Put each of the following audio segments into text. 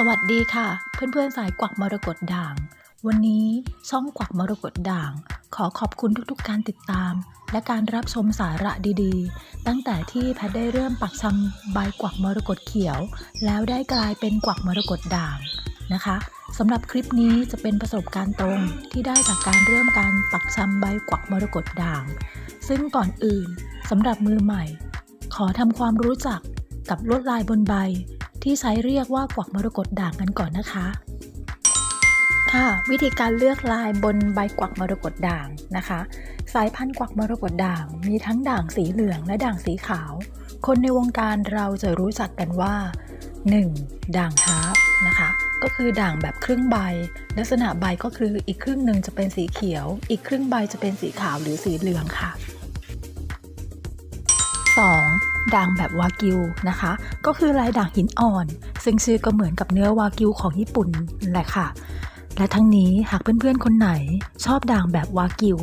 สวัสดีค่ะ เพื่อนๆสายกวักมรกตด่าง วันนี้ช่องกวักมรกตด่าง ขอขอบคุณทุกๆการติดตาม และการรับชมสาระดีๆ ตั้งแต่ที่แพทได้เริ่มปักชำใบกวักมรกตเขียว แล้วได้กลายเป็นกวักมรกตด่างนะคะสำหรับคลิปนี้จะเป็นประสบการณ์ตรงที่ได้จากการเริ่มการปักชำใบกวักมรกตด่าง ซึ่งก่อนอื่นสำหรับมือใหม่ ขอทำความรู้จักกับลวดลายบนใบ ที่ใช้เรียกว่ากวักมรกตด่างกันก่อนนะคะ ค่ะ วิธีการเลือกลายบนใบกวักมรกตด่างนะคะ สายพันธุ์กวักมรกตด่าง มีทั้งด่างสีเหลืองและด่างสีขาว คนในวงการเราจะรู้จักกันว่า 1. ด่างฮาร์ฟนะคะก็คือด่างแบบครึ่งใบ ลักษณะใบก็คืออีกครึ่งหนึ่งจะเป็นสีเขียว อีกครึ่งใบจะเป็นสีขาวหรือสีเหลืองค่ะ 2. ด่างแบบวากิวนะคะ ก็คือลายด่างหินอ่อน ซึ่งชื่อก็เหมือนกับเนื้อวากิวของญี่ปุ่นแหละค่ะ และทั้งนี้หากเพื่อนๆคนไหนชอบด่างแบบวากิว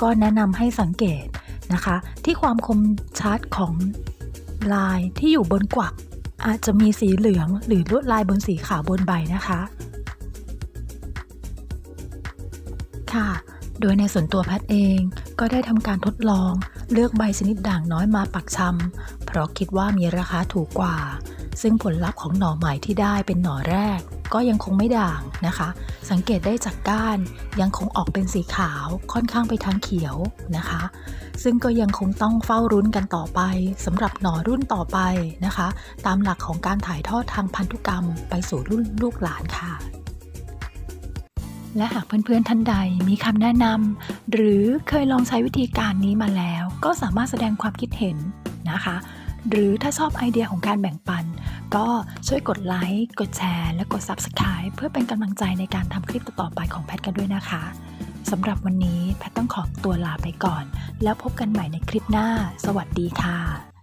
ก็แนะนำให้สังเกตนะคะ ที่ความคมชัดของลายที่อยู่บนกวัก อาจจะมีสีเหลืองหรือลวดลายบนสีขาวบนใบนะคะ ค่ะ โดยในส่วนตัวแพทย์เองก็ได้ทำการทดลองเลือกใบชนิดด่างน้อยมาปักชำเพราะคิดว่ามีราคาถูกกว่า ซึ่งผลลัพธ์ของหน่อใหม่ที่ได้เป็นหน่อแรก ก็ยังคงไม่ด่างนะคะ สังเกตได้จากก้านยังคงออกเป็นสีขาวค่อนข้างไปทางเขียวนะคะ ซึ่งก็ยังคงต้องเฝ้ารุ้นกันต่อไปสำหรับหน่อรุ่นต่อไปนะคะ ตามหลักของการถ่ายทอดทางพันธุกรรมไปสู่รุ่นลูกหลานค่ะ และหากเพื่อนๆท่านใดมีคำแนะนำหรือเคยลองใช้วิธีการนี้มาแล้ว ก็สามารถแสดงความคิดเห็นนะคะ หรือถ้าชอบไอเดียของการแบ่งปัน ก็ช่วยกดไลค์กดแชร์ และกด Subscribe เพื่อเป็นกำลังใจในการทำคลิปต่อๆไปของแพทกันด้วยนะคะสำหรับวันนี้แพทต้องขอตัวลาไปก่อน แล้วพบกันใหม่ในคลิปหน้า สวัสดีค่ะ